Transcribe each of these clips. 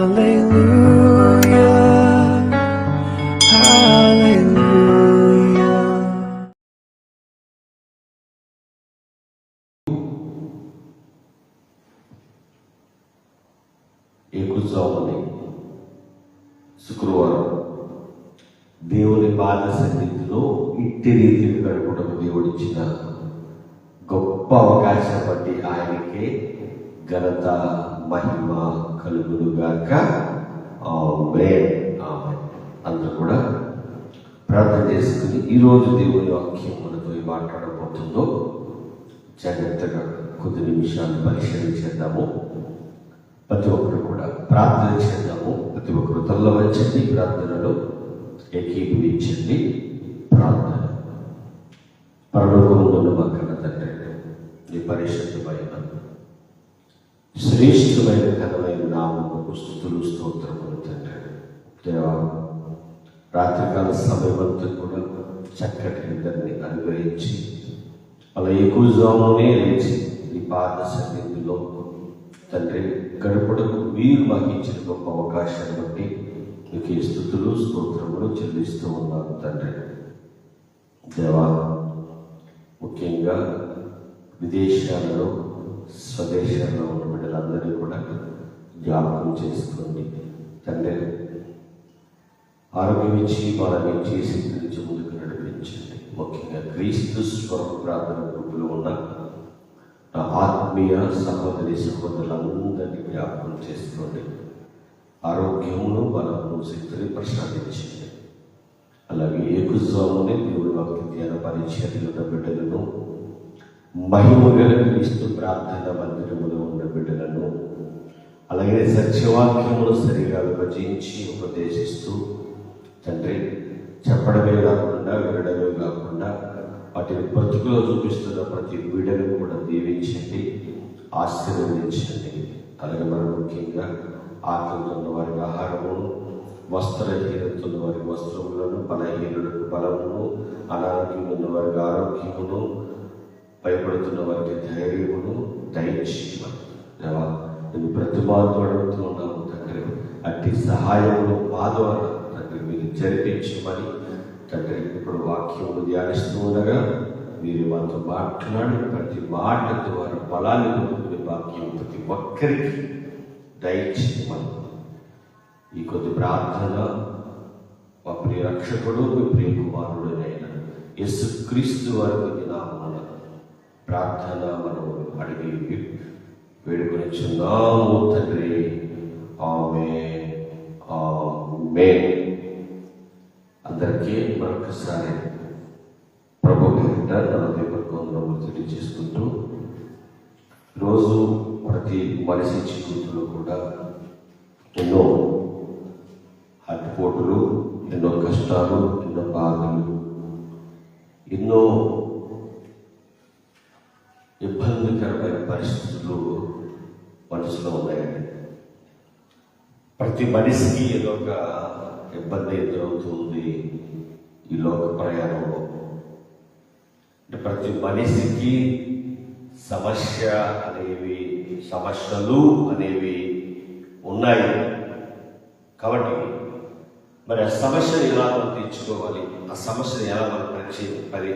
Hallelujah. శుక్రవారం దేవుని పాద సన్నిధిలో ఇట్టి రీతిని గడపడం దేవుడిచ్చిన గొప్ప అవకాశం బట్టి ఆయనకే ఘనత మహిమ కలుగునుగాక ఆమేన్. అందరూ కూడా ప్రార్థన చేసుకుని ఈరోజు దేవుని వాక్యం మనతో మాట్లాడబోతుందో జాగ్రత్తగా కొద్ది నిమిషాలు పరిశీలించేద్దాము ప్రతి ఒక్కరు కూడా ప్రార్థన చేద్దాము. ప్రతి ఒక్కరు తల్లవంచండి ప్రార్థనలో ఏకీభవించండి. ప్రార్థన. పరలోకముందున్న మా కన్న తండ్రి నీ పరిశుద్ధమైన శ్రేష్టమైన ఘనమైన నామకు స్థుతులు స్తోత్రములు తండ్రి. దేవా రాత్రికాల సమయమంతా కూడా చక్కటి నిద్రని అనుగ్రహించి అలా ఎక్కువ జామునే లేచి నీ పాద సన్నిధిలో తండ్రి గడపడకు మీరు మాకు ఇచ్చిన గొప్ప అవకాశాన్ని బట్టి మీకు ఈ స్థుతులు స్తోత్రములు చెల్లిస్తూ ఉన్నాను తండ్రి. దేవా ముఖ్యంగా విదేశాలలో స్వదేశంలో ఉన్న బిడ్డలందరినీ కూడా జ్ఞాపకం చేసుకోండి. తండ్రి ఆరోగ్యం ఇచ్చి వాళ్ళని చేసి నుంచి ముందుకు నడిపించండి. ముఖ్యంగా క్రీస్తు స్వరం ప్రార్థన గ్రూపులో ఉన్న నా ఆత్మీయ సహోదరి సహోదరులందరినీ జ్ఞాపకం చేసుకోండి. ఆరోగ్యమును బలమును శక్తిని ప్రసాదించండి. అలాగే ఏకుస్వాముని దేవుడి భక్తి ధ్యాన పరిచర్యలు ఉన్న బిడ్డలను మహిమ గల క్రీస్తు ప్రార్థన మందిరములో ఉన్న బిడ్డలను అలాగే సత్యవాక్యములు సరిగా విభజించి ఉపదేశిస్తూ తండ్రి చెప్పడమే కాకుండా వినడమే కాకుండా వాటిని బ్రతుకులో చూపిస్తున్న ప్రతి బిడ్డను కూడా దీవించండి ఆశీర్వదించండి. అలాగే మనం ముఖ్యంగా ఆకలితో ఉన్న వారికి ఆహారమును వస్త్రహీనత ఉన్న వారికి వస్త్రములను బలహీనులకు బలమును అనారోగ్యం ఉన్న వారికి ఆరోగ్యమును భయపడుతున్న వారికి ధైర్యమును దయచేయమని. దేవా, నేను ప్రతిభాతో అడుగుతూ ఉన్నాను తండ్రి. అట్టి సహాయమును మా ద్వారా తండ్రి మీరు జరిపించమని. తండ్రి ఇప్పుడు వాక్యమును ధ్యానిస్తూ ఉండగా మీరు మాతో మాట్లాడిన ప్రతి మాట ద్వారా బలాన్ని పొందుకునే వాక్యం ప్రతి ఒక్కరికి దయచేయమని. ఈ కొద్ది ప్రార్థన మా ప్రియ రక్షకుడు మీ ప్రియ కుమారుడునైన యేసుక్రీస్తు వారికి ప్రార్థన మనం అడిగి వేడుకొని చున్నాము తండ్రి. ఆమె ఆమె అందరికీ మరొకసారి ప్రభు పేరిట నా దేవకొందరము తెలియజేసుకుంటూ రోజు ప్రతి మనిషి జీవితంలో కూడా ఎన్నో అడ్డుపోటులు ఎన్నో కష్టాలు ఎన్నో బాధలు ఎన్నో ఇబ్బందికరమైన పరిస్థితులు మనసులో ఉన్నాయండి. ప్రతి మనిషికి ఏదో ఒక ఇబ్బంది ఎదురవుతుంది ఈ లోక ప్రయాణంలో. అంటే ప్రతి మనిషికి సమస్య అనేవి సమస్యలు అనేవి ఉన్నాయి. కాబట్టి మరి ఆ సమస్యను ఎలా మనం తీర్చుకోవాలి? ఆ సమస్యను ఎలా మనం పరిచయం పరి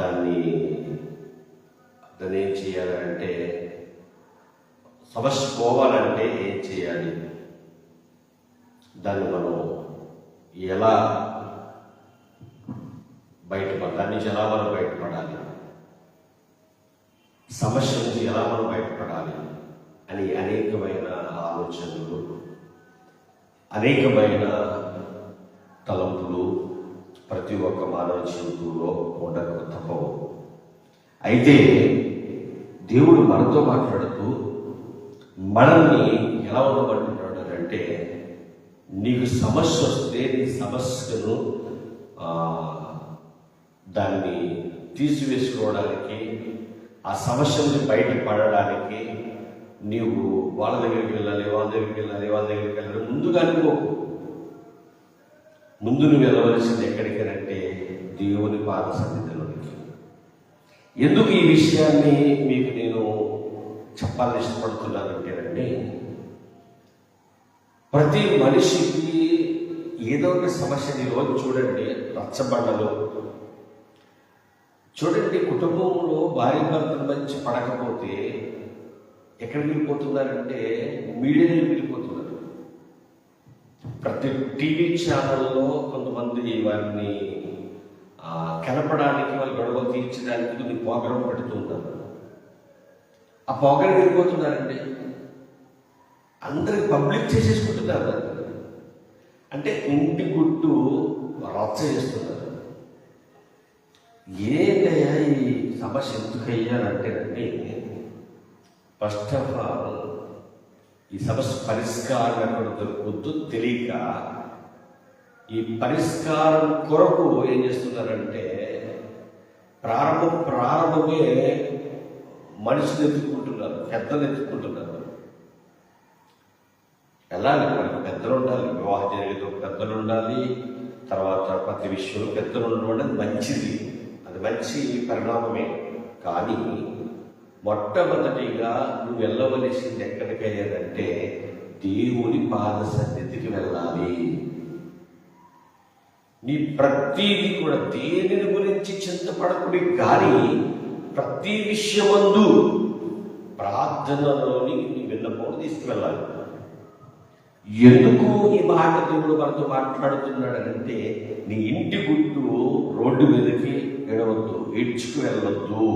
దాన్ని దాన్ని ఏం చేయాలంటే సమస్య పోవాలంటే ఏం చేయాలి? దాన్ని మనం ఎలా బయటపడ దాని నుంచి ఎలా మనం బయటపడాలి? సమస్య నుంచి ఎలా మనం బయటపడాలి? అని అనేకమైన ఆలోచనలు అనేకమైన తలంపులు ప్రతి ఒక్క మానవ జీవితంలో ఉండక తప్పవు. అయితే దేవుడు మనతో మాట్లాడుతూ మనల్ని ఎలా ఉండమంటున్నాడు అంటే నీకు సమస్య వస్తే నీ సమస్యను దాన్ని తీసివేసుకోవడానికి ఆ సమస్య నుంచి బయటపడడానికి నీవు వాళ్ళ దగ్గరికి వెళ్ళాలి వాళ్ళ దగ్గరికి వెళ్ళాలి వాళ్ళ దగ్గరికి వెళ్ళాలి. ముందుగా అనుకోకు ముందు నువ్వు వెళ్ళవలసింది ఎక్కడికి అంటే దేవుని పాద సన్నిధి ఎందుకు ఈ విషయాన్ని మీకు నేను చెప్పాలని ఇష్టపడుతున్నానంటేనండి ప్రతి మనిషికి ఏదో ఒక సమస్య ఈ చూడండి రచ్చబండలు. చూడండి కుటుంబంలో భార్య భర్తల మంచి పడకపోతే ఎక్కడికి వెళ్ళిపోతున్నారంటే మీడియా వెళ్ళిపోతున్నారు. ప్రతి టీవీ ఛానల్లో కొంతమంది వారిని కలపడానికి వాళ్ళు గొడవ తీర్చడానికి కొన్ని పోగరం పెడుతూ ఉన్నారు. ఆ పోగరం వెళ్ళిపోతున్నారండి అందరికి పబ్లిక్ చేసేసుకుంటున్నారు. అంటే ఇంటి గుట్టు రచ్చ చేస్తున్నారు. ఏంటయ్యా ఈ సమస్య ఎందుకయ్యా ఫస్ట్ ఆఫ్ ఆల్ ఈ సమస్య పరిష్కారం ఎక్కడ దొరకవద్దు తెలియక ఈ పరిష్కారం కొరకు ఏం చేస్తున్నారంటే ప్రారంభం ప్రారంభమే మనిషిని ఎత్తుకుంటున్నారు పెద్దలు ఎత్తుకుంటున్నారు వెళ్ళాలి మనకు పెద్దలు ఉండాలి వివాహం జరిగేటప్పుడు పెద్దలు ఉండాలి తర్వాత ప్రతి విషయంలో పెద్దలు ఉండడం అది మంచిది. అది మంచి పరిణామమే. కానీ మొట్టమొదటిగా నువ్వు వెళ్ళవలసింది ఎక్కడికయ్యాదంటే దేవుని పాద సన్నిధికి వెళ్ళాలి. నీ ప్రతిదీ కూడా దేనిని గురించి చింతపడకుడి కానీ ప్రతి విషయమందు ప్రార్థనలోని నీ విన్నపం తీసుకువెళ్ళాలి. ఎందుకు ఈ మాట దేవుడు మనతో మాట్లాడుతున్నాడంటే నీ ఇంటి గుట్టు రోడ్డు మీదకి ఎడవద్దు ఈడ్చుకు వెళ్ళవద్దు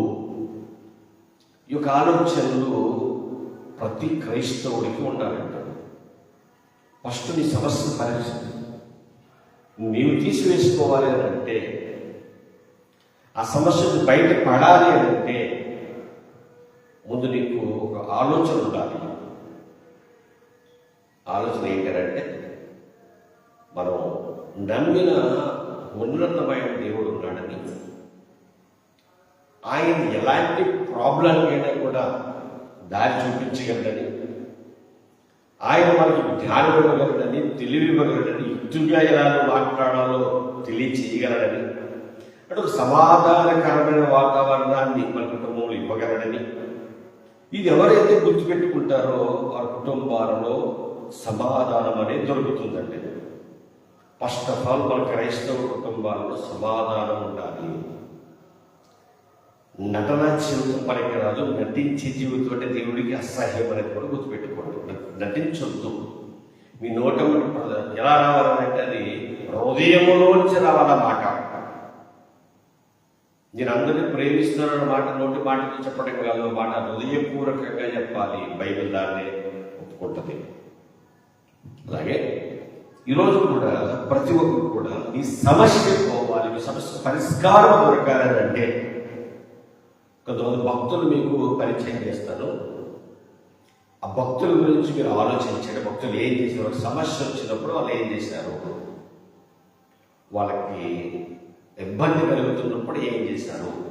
ఈ యొక్క ఆలోచనలు ప్రతి క్రైస్తవుడికి ఉండాలంట. ఫస్ట్ నీ సమస్య పరిస్థితి నీవు తీసివేసుకోవాలి అని అంటే ఆ సమస్యను బయట పడాలి అని అంటే ముందు నీకు ఒక ఆలోచన ఉండాలి. ఆలోచన ఏంటంటే మనం నమ్మిన ఉన్నతమైన దేవుడు ఉన్నాడని ఆయన ఎలాంటి ప్రాబ్లంకైనా కూడా దారి చూపించగలడని ఆయన మనకి ధ్యానం ఇవ్వగలడని తెలివి ఇవ్వగలడని యుక్తిగా ఎలా మాట్లాడాలో తెలియచేయగలడని అంటే ఒక సమాధానకరమైన వాతావరణాన్ని మన కుటుంబంలో ఇవ్వగలడని ఇది ఎవరైతే గుర్తుపెట్టుకుంటారో వారి కుటుంబాలలో సమాధానం అనేది దొరుకుతుందండి. ఫస్ట్ ఆఫ్ ఆల్ మన క్రైస్తవ కుటుంబాలలో సమాధానం ఉండాలి. నటన జీవితం పనికిరాదు నటించే జీవితం అంటే దేవుడికి అసహ్యం అనేది కూడా గుర్తుపెట్టుకోండి నటించొద్దు మీ నోట ఎలా రావాలంటే అది హృదయములోంచి రావాలన్నమాట. నేను అందరినీ ప్రేమిస్తున్నాను మాట నోటి మాటకి చెప్పడం కాదు మాట. హృదయపూర్వకంగా చెప్పాలి. బైబిల్ దాన్ని ఒప్పుకుంటుంది. అలాగే ఈరోజు కూడా ప్రతి ఒక్కరు కూడా మీ సమస్య పోవాలి. మీ సమస్య పరిష్కారం దొరకాలని అంటే కొంతమంది భక్తులు మీకు పరిచయం చేస్తాను ఆ భక్తుల గురించి మీరు ఆలోచించండి. భక్తులు ఏం చేశారు? ఒక సమస్య వచ్చినప్పుడు వాళ్ళు ఏం చేశారు? వాళ్ళకి ఇబ్బంది కలుగుతున్నప్పుడు ఏం చేశారు?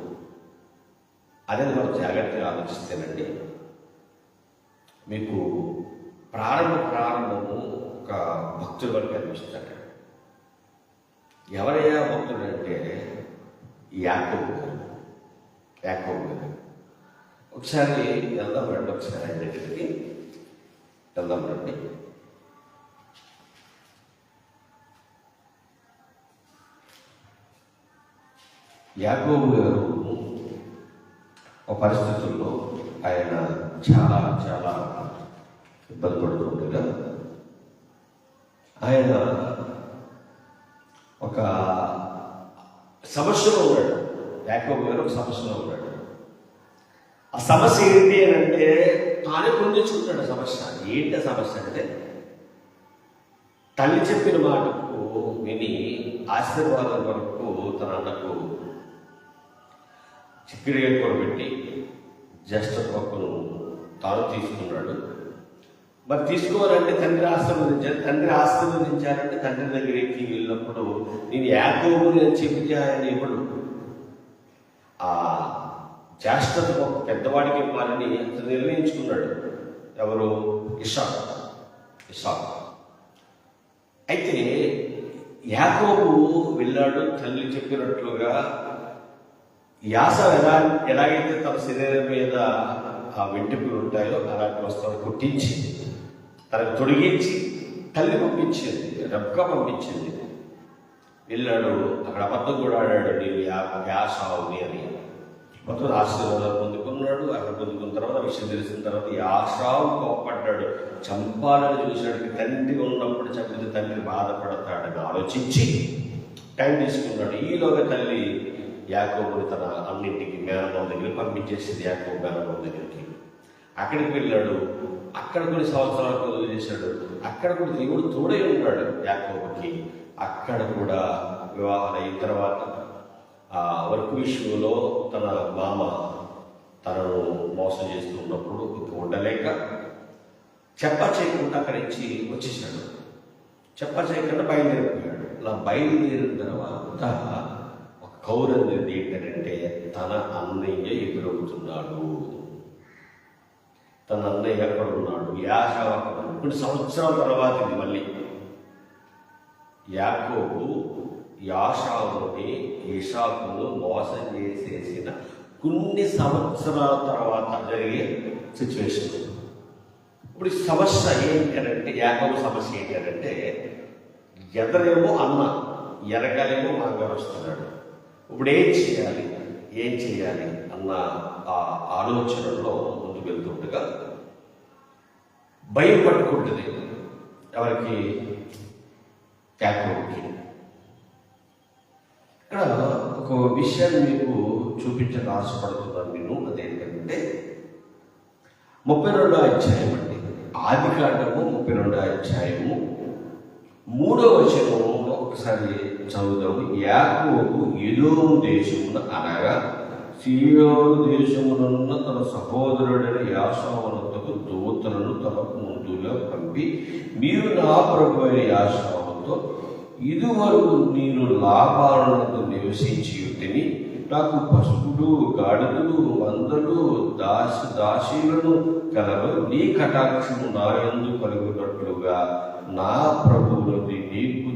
అనేది మనం జాగ్రత్తగా ఆలోచిస్తేనండి మీకు ప్రారంభ ప్రారంభము ఒక భక్తుడు వరకు కనిపిస్తాడు. ఎవరయ్యా భక్తుడు అంటే యాకోబు గారు. యాకోబు గారు. ఒకసారి వెళ్దాం రండి ఒకసారి ఆయన దగ్గరికి వెళ్దాం రండి. యాకోబు గారు ఒక పరిస్థితుల్లో ఆయన చాలా చాలా ఇబ్బంది పడుతుండగా ఆయన ఒక సమస్యలో ఉన్నాడు. యాకోబు గారు ఒక సమస్యలో ఉన్నాడు. ఆ సమస్య ఏంటి అని అంటే తానే పొందించుకుంటాడు ఆ సమస్య. ఏంటి సమస్య అంటే తల్లి చెప్పిన మాటకు విని ఆశీర్వాదం కొరకు తన అన్నకు చిక్కిడి కొనబెట్టి జ్యేష్ఠ కొడుకును తాను తీసుకున్నాడు. మరి తీసుకోవాలంటే తండ్రి ఆశీర్వదించారు తండ్రి ఆశీర్వదించారంటే తండ్రి దగ్గరికి వెళ్ళినప్పుడు నేను యాకోబుని అని చెబితే ఆయన ఇవ్వడు ఆ చేష్టత ఒక పెద్దవాడికి ఇవ్వాలని నిర్ణయించుకున్నాడు. ఎవరు? ఇషాక్ ఇషాక్ అయితే యాకోబు వెళ్ళాడు తల్లి చెప్పినట్లుగా యాస ఎలా ఎలాగైతే తన శరీరం మీద ఆ వెంట్రుకలు ఉంటాయో అలాంటి వస్తువులు కుట్టించి తనకు తొడిగించి తల్లి పంపించింది రబ్క పంపించింది. వెళ్ళాడు అక్కడ అబద్ధం కూడా ఆడాడు నేను యాసావుని అని. మొత్తం ఆశీర్వాదాలు పొందుకున్నాడు అక్కడ పొందుకున్న తర్వాత విషయం తెలిసిన తర్వాత యాసావు కోప్పడ్డాడు. చంపాలని చూశాడు తండ్రి ఉన్నప్పుడు చంపితే తండ్రి బాధపడతాడని ఆలోచించి టైం తీసుకున్నాడు. ఈలోగా తల్లి యాకోబుని తన అన్నింటికి మేనమామ దగ్గరికి పంపించేసింది యాకోబు మేనమామ దగ్గరికి. అక్కడికి వెళ్ళాడు. అక్కడ కొన్ని సంవత్సరాలకు వదిలి చేశాడు. అక్కడ కూడా దేవుడు తోడే ఉన్నాడు యాకోబుకి. అక్కడ కూడా వివాహం అయిన తర్వాత ఆ వర్క్ విషయంలో తన మామ తనను మోసం చేస్తున్నప్పుడు ఇంక ఉండలేక చెప్ప చేయకుండా అక్కడి నుంచి వచ్చేసాడు చెప్ప చేయకుండా బయలుదేరిపోయాడు. అలా బయలుదేరిన తర్వాత ఒక కౌరంది ఏంటంటే తన అన్నయ్య ఎదురవుతున్నాడు. తన అన్నయ్య ఎక్కడ ఉన్నాడు యాషావు కొన్ని సంవత్సరాల తర్వాత ఇది మళ్ళీ. యాకోబు యాషావుని ఇషాకును మోసం చేసేసిన కొన్ని సంవత్సరాల తర్వాత జరిగే సిచ్యువేషన్ ఇప్పుడు ఈ సమస్య ఏంటంటే ఏకవ సమస్య ఏంటంటే ఎదరేమో అన్న ఎరగలేమో మాగారు వస్తున్నాడు. ఇప్పుడు ఏం చేయాలి? ఏం చేయాలి? అన్న ఆ ఆలోచనలో ముందుకు వెళ్తుండగా భయం పట్టుకుంటుంది ఎవరికి? యాకోబుకి. ఇక్కడ ఒక విషయాన్ని మీకు చూపించడానికి ఆశపడుతున్నాను నేను. అదేంటంటే ముప్పై రెండో అధ్యాయం అండి. ఆది కాండము ముప్పై రెండో అధ్యాయము మూడో వచనము ఒకసారి చదువుదాము యాకోబు ఎదోము దేశమున అనగా సియోను దేశమునున్న తన సహోదరుడైన యాసావనతకు దూతలను తనకు ముందుగా పంపి మీరు నా ప్రభు అయిన యాసావతో ఇదివరకు నేను లాభాలను నివసించి ఉంటిని నాకు పశువులు గాడిదలు మందలు దాసి దాసీలను కలవ నీ కటాక్షము నాయందు కలుగునట్లుగా నా ప్రభువులని నీకు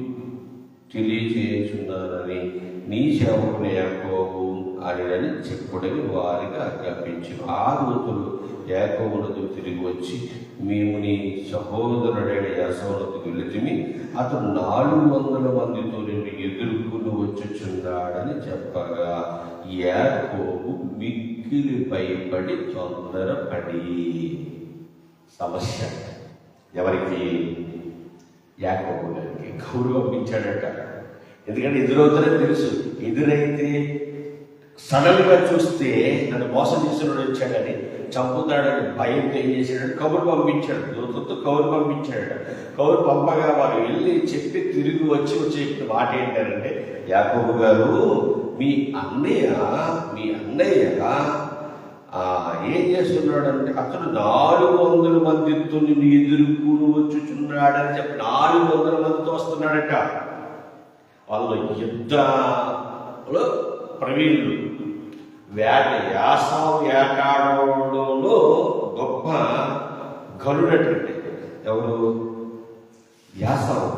తెలియజేస్తున్నానని నీ సేవకుని యాకోబు అడని చెప్పుడని వారికి ఆజ్ఞాపించు ఆ దూతులు యాకోబులతో తిరిగి వచ్చి మేము నీ సహోదరుడైన యశవులకు వెళ్ళితిమి. అతను నాలుగు వందల మందితో నిన్ను ఎదుర్కొని వచ్చుచున్నాడని చెప్పగా. యాకోబు మిక్కిలి భయపడి తొందరపడి. సమస్య. ఎవరికి? యాకోబు గారికి గౌరవం ఇచ్చాడట. ఎందుకంటే ఎదురవుతారని తెలుసు. ఎదురైతే సడన్గా చూస్తే నన్ను మోసం చేసినాడు వచ్చాడని చంపుతాడని భయంతో ఏం చేశాడు కబురు పంపించాడు. దూతతో కబురు పంపించాడు కబురు పంపగా వారు వెళ్ళి చెప్పి తిరిగి వచ్చి వచ్చి చెప్పిన మాట ఏంటంటే యాకబు గారు మీ అన్నయ్య మీ అన్నయ్య ఏం చేస్తున్నాడంటే అతను నాలుగు వందల మందితో నిన్ను ఎదుర్కొని వచ్చుచున్నాడని చెప్పి నాలుగు వందల మందితో వస్తున్నాడట. వాళ్ళు యుద్ధలో ప్రవీణుడు. వేట యాసావు వేటాడడంలో గొప్ప గరుడటువంటి ఎవరు? యాసావు.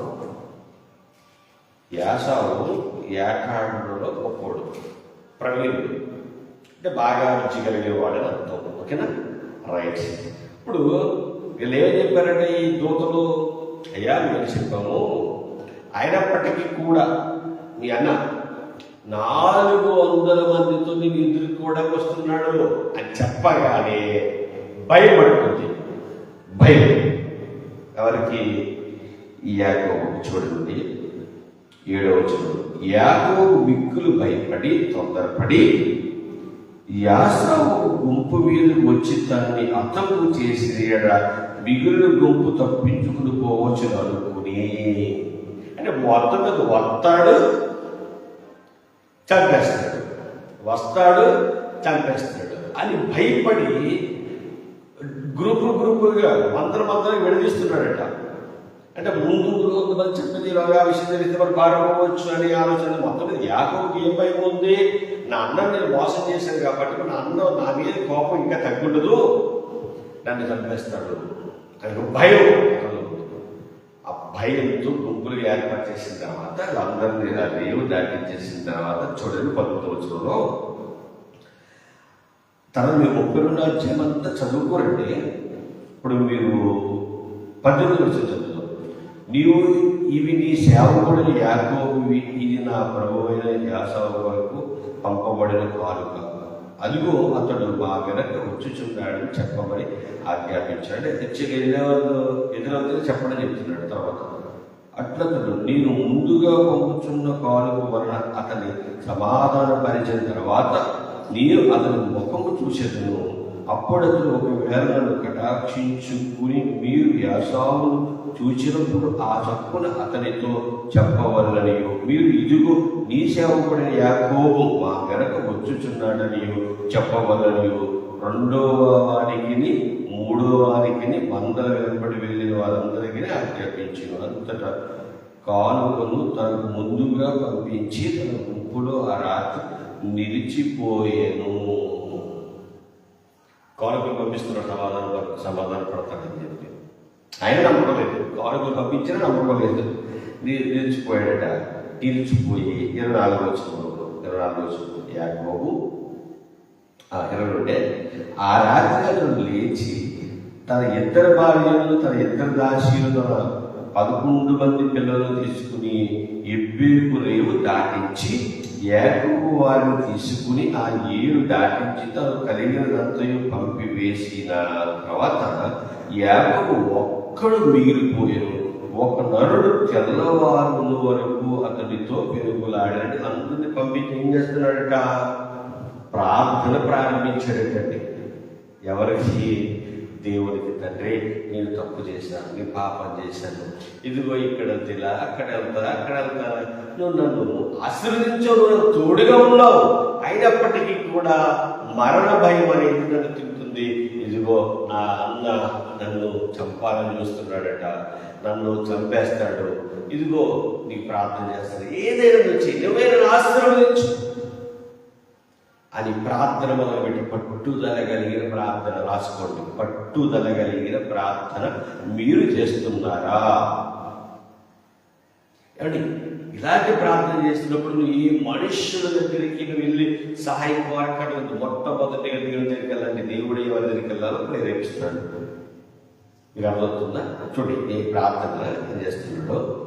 యాసావు ఏటాడడంలో గొప్పోడు ప్రవీణుడు. అంటే బాగా రుచి కలిగేవాడని అర్థం ఓకేనా? రైట్. ఇప్పుడు వీళ్ళు ఏం చెప్పారంటే ఈ దూతలు అయ్యా మేము చెప్పాము అయినప్పటికీ కూడా మీ అన్న నాలుగు వందల మందితో నేను ఎదుర్కోవడానికి వస్తున్నాడు అని చెప్పగానే భయపడుతుంది. భయం. ఎవరికి? ఈ యాకోబు చూడండి. ఏడవ వచనం. యాకోబు మిక్కులు భయపడి తొందరపడి యాసవు గుంపు మీద వచ్చి దాన్ని అతము చేసి మిగులు గుంపు తప్పించుకుని పోవచ్చు అనుకుని అంటే మొత్తం మీద వస్తాడు చంపేస్తాడు. వస్తాడు చంపేస్తాడు అని భయపడి గ్రూపు గ్రూపుగా మంత్రం మంత్రం విడదీస్తున్నాడట. అంటే ముందు కొంతమంది చెప్పింది ఇలాగా విషయం తెలిస్తే మరి పారిపోవచ్చు అనే ఆలోచన మొత్తం మీద యాకోబుకి ఏం భయం ఉంది? నా అన్న నేను మోసం చేశాను కాబట్టి నా అన్నం నా మీద కోపం ఇంకా తగ్గుండదు. నన్ను చంపేస్తాడు. అని భయం. భయంతో గుంపులు ఏర్పాటు చేసిన తర్వాత వాళ్ళందరినీ ఆ రేవు దాటించేసిన తర్వాత చూడండి పంతొమ్మిదిలో తన మీరు ముప్పై రెండు అధ్యాయం అంతా చదువుకోరండి. ఇప్పుడు మీరు పద్దెనిమిది వచ్చి చదువుతాం నీవు ఇవి నీ సేవకుడు యాకోబువి ఇది నా ప్రభువైన యాసవ వరకు పంపబడిన కానుక. అదిగో అతడు మా వెనక వచ్చుచున్నాడని చెప్పమని ఆజ్ఞాపించాడు. హెచ్చరిక ఎదురవుతుంది చెప్పడం చెప్తున్నాడు తర్వాత. అట్లతడు నేను ముందుగా పంపుచున్న కాలువ వలన అతని సమాధానపరిచిన తర్వాత నేను అతని ముఖము చూసేదను అప్పుడతను ఒకవేళ నన్ను కటాక్షించుకుని మీరు యాసామును చూచినప్పుడు ఆ చప్పున అతనితో చెప్పవలనని మీరు ఇదిగో నీ సేవకుడిన యాకోబు మా వెనక వచ్చుచున్నాడని చెప్పవల్లనియో రెండవ వారికి మూడో వారికి వందల వెంబడి వెళ్ళిన వారందరికీ ఆజ్ఞాపించిన. అంతటా కానుకను తనకు ముందుగా పంపించి తన గుంపులో ఆ రాత్రి నిలిచిపోయాను. కానుకలు పంపిస్తున్నాడు సమాధానం సమాధానం పడతాడని చెప్పి ఆయన నమ్మకం లేదు. కానుకలు పంపించినా నమ్మకం లేదు. ని- నిలిచిపోయాడట. నిలిచిపోయి ఇరవై నాలుగు వచ్చినప్పుడు ఇరవై నాలుగు వచ్చినప్పుడు యాకోబు ఆ ఇరవై ఉంటే ఆ రాత్రి లేచి తన ఇద్దరు భార్యలను తన ఇద్దరు దాసీలు తన పదకొండు మంది పిల్లలు తీసుకుని ఎబ్బేకు రేవు దాటించి యాకోబు వారిని తీసుకుని ఆ ఏడు దాటించి తను కలిగినదంతయు పంపివేసిన తర్వాత యాకోబు ఒక్కడు మిగిలిపోయాను ఒక నరుడు తెల్లవారుల వరకు అతడితో పెరుగులాడాడు. అందరిని పంపించి ఏం చేస్తున్నాడట? ప్రార్థన ప్రారంభించాడటండి. ఎవరికి? దేవునికి తండ్రి నేను తప్పు చేశాను నేను పాపం చేశాను. ఇదిగో ఇక్కడ వెళ్తా అక్కడ వెళ్తా అక్కడ వెళ్తా నువ్వు నన్ను ఆశీర్వదించావు నువ్వు తోడుగా ఉన్నావు. అయినప్పటికీ కూడా మరణ భయం అనేది నన్ను తింటుంది. ఇదిగో నా అన్న నన్ను చంపాలని చూస్తున్నాడట. నన్ను చంపేస్తాడు. ఇదిగో నీ ప్రార్థన చేస్తాను ఏదైనా నువ్వు చెయ్యి. నువ్వే ఆశీర్వదించు. అది ప్రార్థన మొదలుపెట్టి పట్టుదల కలిగిన ప్రార్థన రాసుకోండి. పట్టుదల కలిగిన ప్రార్థన మీరు చేస్తున్నారా? ఏమండి ఇలాంటి ప్రార్థన చేస్తున్నప్పుడు నువ్వు ఈ మనుషుల దగ్గరికి నువ్వు వెళ్ళి సహాయం కోరకూడదు మొట్టమొదటిగా దేవుని దగ్గరికి వెళ్ళండి దేవుడు ఎవరి దగ్గరికి వెళ్ళాలో ప్రేరేపిస్తున్నాడు. మీరు అర్థమవుతుందా? చూడండి ఈ ప్రార్థన ఏం చేస్తున్నాడో.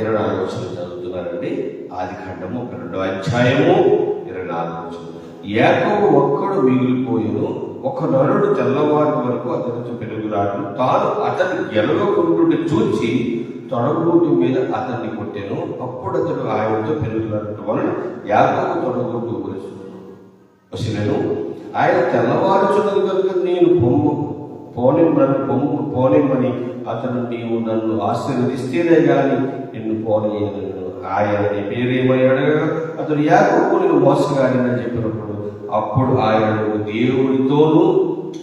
ఇరవై నాలుగు వచ్చిన చదువుతున్నారండి. ఆది ఖండము ఒక రెండో అధ్యాయము. ఇరవై నాలుగు ఒక్కడు మిగిలిపోయాను. ఒక నరుడు తెల్లవారి వరకు అతనితో పెరుగురాడు తాను అతని గెలవకుంటుండి చూచి తొడగూటి మీద అతన్ని కొట్టాను. అప్పుడు అతడు ఆయనతో పెరుగులాడటం వలన యాకోబు తొడగూటు వచ్చినను ఆయన తెల్లవారుచున్నది కనుక నేను పొమ్ము పోనిమ్మని పొమ్ము పోనిమ్మని అతను నీవు నన్ను ఆశీర్వదిస్తేనే కానీ నిన్ను పోనీయను ఆయన నీ పేరేమని అడగగా అతడు యాకోబు నేను మోసగాడినని చెప్పినప్పుడు అప్పుడు ఆయన నువ్వు దేవుడితోనూ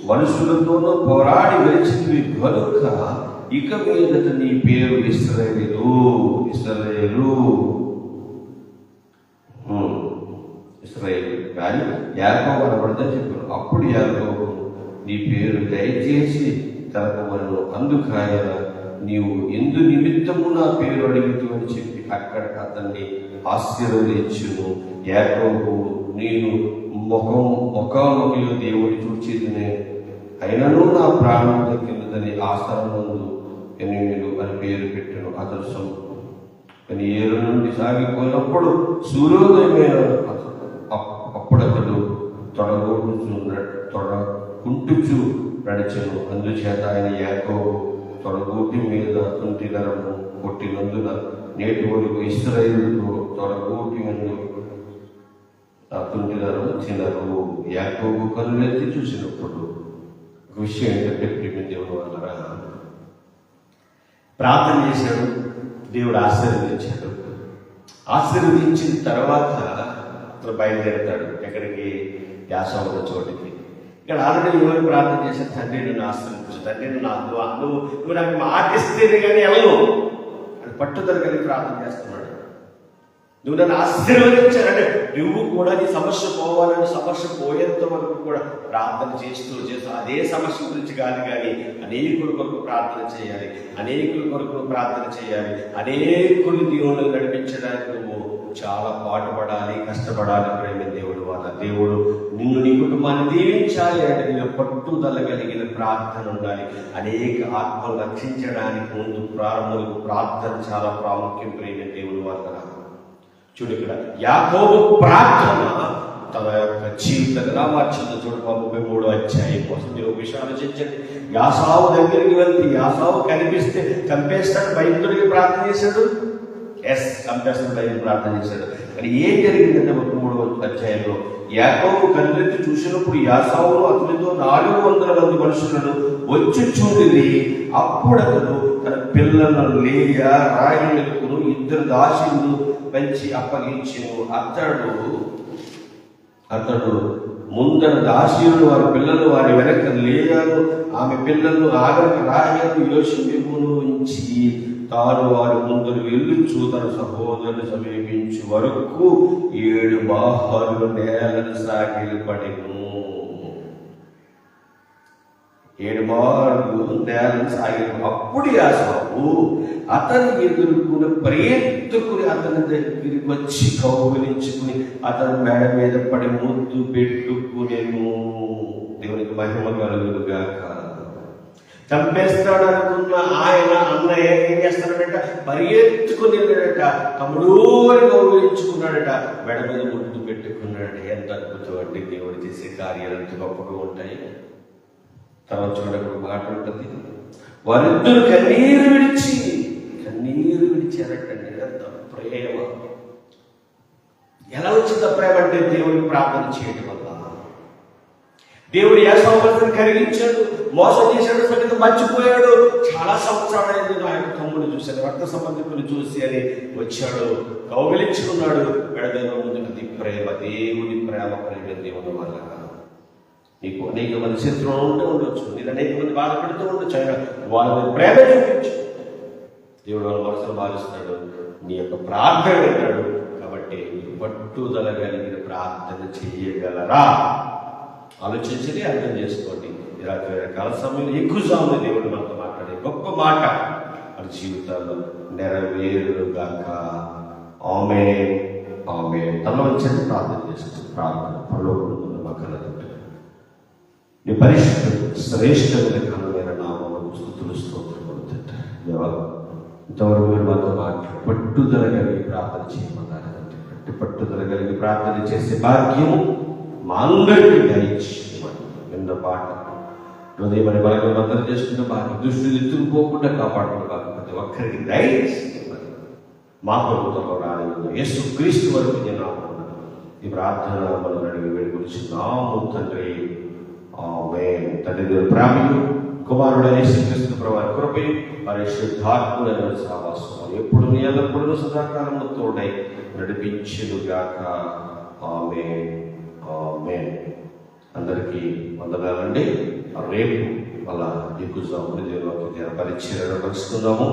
మనుషులతోనూ పోరాడి గెలిచింది కనుక ఇక మీదట నీ పేరు ఇస్రాయేలు ఇస్రాయేలు ఉమ్. కానీ యాకోబు అనబడదని చెప్పారు అప్పుడు యాకోబు నీ పేరు దయచేసి తెలపమను అందుకు ఆయన నీవు ఎందు నిమిత్తము నా పేరు అడిగితూ అని చెప్పి అక్కడ అతన్ని ఆశీర్వదించును. యాకోబు నేను ముఖం ముఖాముఖిలో దేవుడి చూచిదినే అయినను నా ప్రాణం దక్కినదని ఆస్థానందు ఎనిమిది అని పేరు పెట్టాను అదర్శం కానీ ఏరు నుండి సాగిపోయినప్పుడు సూర్యోదయమైన అప్- అప్పుడు అతడు తొడగొట్టుచు తొడకుంటుచు నడిచను. అందుచేత ఆయన యాకోబు తొడగోటి మీద తుంటి నరము కొట్టినందున నేటి వరకు ఇస్రాయిల్తో తొడగూటి మీద ఆ తుంటి తినరు యాకోబు కనులెత్తి చూసినప్పుడు ఒక విషయం ఏంటంటే ప్రేమి దేవుడు వల్లరా? ప్రార్థన చేశాడు. దేవుడు ఆశీర్వదించాడు. ఆశీర్వదించిన తర్వాత అతను బయలుదేరుతాడు. ఎక్కడికి? యాసవ చోటికి. ఇక్కడ ఆల్రెడీ ఎవరు ప్రార్థన చేశారు? తండ్రి నన్ను ఆశీర్వదించు తండ్రి నన్ను ఆ- నువ్వు నువ్వు నాకు మాటిస్తేనే కానీ వెళ్ళవు. పట్టుదల కలిగి ప్రార్థన చేస్తున్నాడు. నువ్వు నన్ను ఆశీర్వదించాలంటే నువ్వు కూడా నీ సమస్య పోవాలని సమస్య పోయేంత వరకు కూడా ప్రార్థన చేస్తూ చేస్తూ అదే సమస్య గురించి కాదు కానీ అనేకుల కొరకు ప్రార్థన చేయాలి అనేకుల కొరకు ప్రార్థన చేయాలి అనేకులు దీవులను నడిపించడానికి నువ్వు చాలా పాటుపడాలి కష్టపడాలి ప్రేమ దేవుడు దేవుడు నిన్ను నీ కుటుంబాన్ని దీవించాలి అంటే నేను పట్టుదల కలిగిన ప్రార్థన ఉండాలి. అనేక ఆత్మలు రక్షించడానికి ముందు ప్రారంభంలో ప్రార్థన చాలా ప్రాముఖ్యం ప్రేమ దేవుడు వర్తన చూడు ఇక్కడ యాకోబు ప్రార్థన తన యొక్క జీవితాన్ని రామార్చింది చూడు ముప్పై మూడు అధ్యాయం కోసం మీరు విషయం ఆలోచించండి. యాసావు దగ్గరికి వెళ్తే యాసావు కనిపిస్తే చంపేస్తాడు భయంతుడికి ప్రార్థన చేశాడు. ఎస్ కంపేషన్ బయలు ప్రార్థన చేశాడు. కానీ ఏం జరిగిందంటే ఒక మూడు అధ్యాయంలో? యాకోబు కళ్ళెత్తి చూసినప్పుడు యాసావులు అతనితో నాలుగు వందల మంది మనుషులను వచ్చి చూడింది అప్పుడు అతను తన పిల్లలను లేయ రాయలకు ఇద్దరు దాసులు పెంచి అప్పగించెను. అతడు అతడు ముందర దాసీయులు వారి పిల్లలు వారి వెనక లేయారు ఆమె పిల్లలు ఆగక రాయలు యోషిమును ఉంచి తాను వారి ముందర వెళ్ళుచు తన సహోదరుని సమీపించు వరకు ఏడు బాహాలు నేలను సాగిలు పడిను. ఏడు మార్లు నేలను సాగిలు అప్పుడు యాసావు అతని ఎదుర్కొని ప్రయత్తుకుని అతని దగ్గరికి వచ్చి కౌగులించుకుని అతని మేడ మీద పడి ముద్దు పెట్టుకునేను. దేవునికి మహిమ కలుగుగాక చంపేస్తాడు అనుకున్న ఆయన అన్నయ్య ఏం చేస్తాడట పరిగెత్తుకుని వెళ్ళాడట తమ్ముడు అని గౌరవించుకున్నాడట మెడ మీద ముందు పెట్టుకున్నాడట. ఎంత అద్భుతం అంటే దేవుడు చేసే కార్యాలు ఎంత గొప్పగా ఉంటాయి. తర్వాత చూడండి మాట ఉంటుంది. వారిద్దరు కన్నీరు విడిచి కన్నీరు విడిచారటండి ఎంత ప్రేమ. ఎలా వచ్చింది ప్రేమ అంటే దేవుడికి ప్రార్థన చేయడం వల్ల. దేవుడు ఏ సంవత్సరం కరిగించాడు? మోసం చేశాడు సంగతి మర్చిపోయాడు. చాలా సంవత్సరాలైంది నా యొక్క తమ్ముడు చూశాడు రక్త సంబంధికులు చూసి అని వచ్చాడు. కౌగిలించుకున్నాడు. విడదైన ముందుకు ప్రేమ దేవుని ప్రేమ ప్రేమ దేవుని వల్ల. నీకు అనేక మంది శత్రువులు ఉంటూ ఉండొచ్చు నేను అనేక మంది బాధపడుతూ ఉండొచ్చు. ఆయన వాళ్ళ మీద ప్రేమ చూపించు దేవుడు వాళ్ళ మనసులో భావిస్తాడు నీ యొక్క ప్రార్థన వింటాడు. కాబట్టి పట్టుదల కలిగిన ప్రార్థన చేయగలరా? ఆలోచించి అర్థం చేసుకోండి. ఈ రాత్రి రకాల సమయంలో ఎక్కువ సమయంలో దేవుడు మనతో మాట్లాడే గొప్ప మాట మన జీవితాల్లో నెరవేరుగాక. ఆమె ఆమె తన వచ్చేది ప్రార్థన చేస్తుంది ప్రార్థన పరలోకంలో మకల నీ పరిశుద్ధ శ్రేష్టమైన కనులైన నామము స్థుతులు స్తోత్రములు తండ్రి ఇంతవరకు మీరు మాతో మాట్లాడు పట్టుదల కలిగి ప్రార్థన చేయమన్నారు పట్టుదల కలిగి ప్రార్థన చేసే భాగ్యము మా అందరికీ దయచేయమని విన్న పాట. హృదయం అని బలంగా అందరూ చేసుకున్న భాగ్యం దృష్టిని ఎత్తుకుపోకుండా కాపాడుకున్న భాగ్యం ప్రతి ఒక్కరికి దయచేయమని మా ప్రభుత్వంలో రాలేదు యేసు క్రీస్తు వరకు నేను ఈ ప్రార్థన మనం అడిగి వేడుకొచ్చి నాము తండ్రి. ఆమె తండ్రి దేవుడు ప్రేమయు కుమారుడు యేసుక్రీస్తు ప్రభు మరి పరిశుద్ధాత్ముడైన సావాసం ఎప్పుడు నీ ఎల్లప్పుడూ సదాకాలము తోడై నడిపించుగాక ఆమె అందరికీ వందనాలండి. రేపు మళ్ళా దిగ్గుజాము సమృద్ధిలోకి పరిచయం పరుచుకుందాము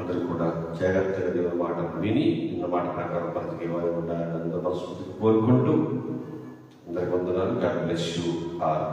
అందరూ కూడా జాగ్రత్తగా దేవుని మాట విని ఇన్న మాట ప్రకారం బ్రతికే వారు ఉండాలని అందరూ మనస్ఫూర్తిగా కోరుకుంటూ అందరికి వందనాలు. God bless you are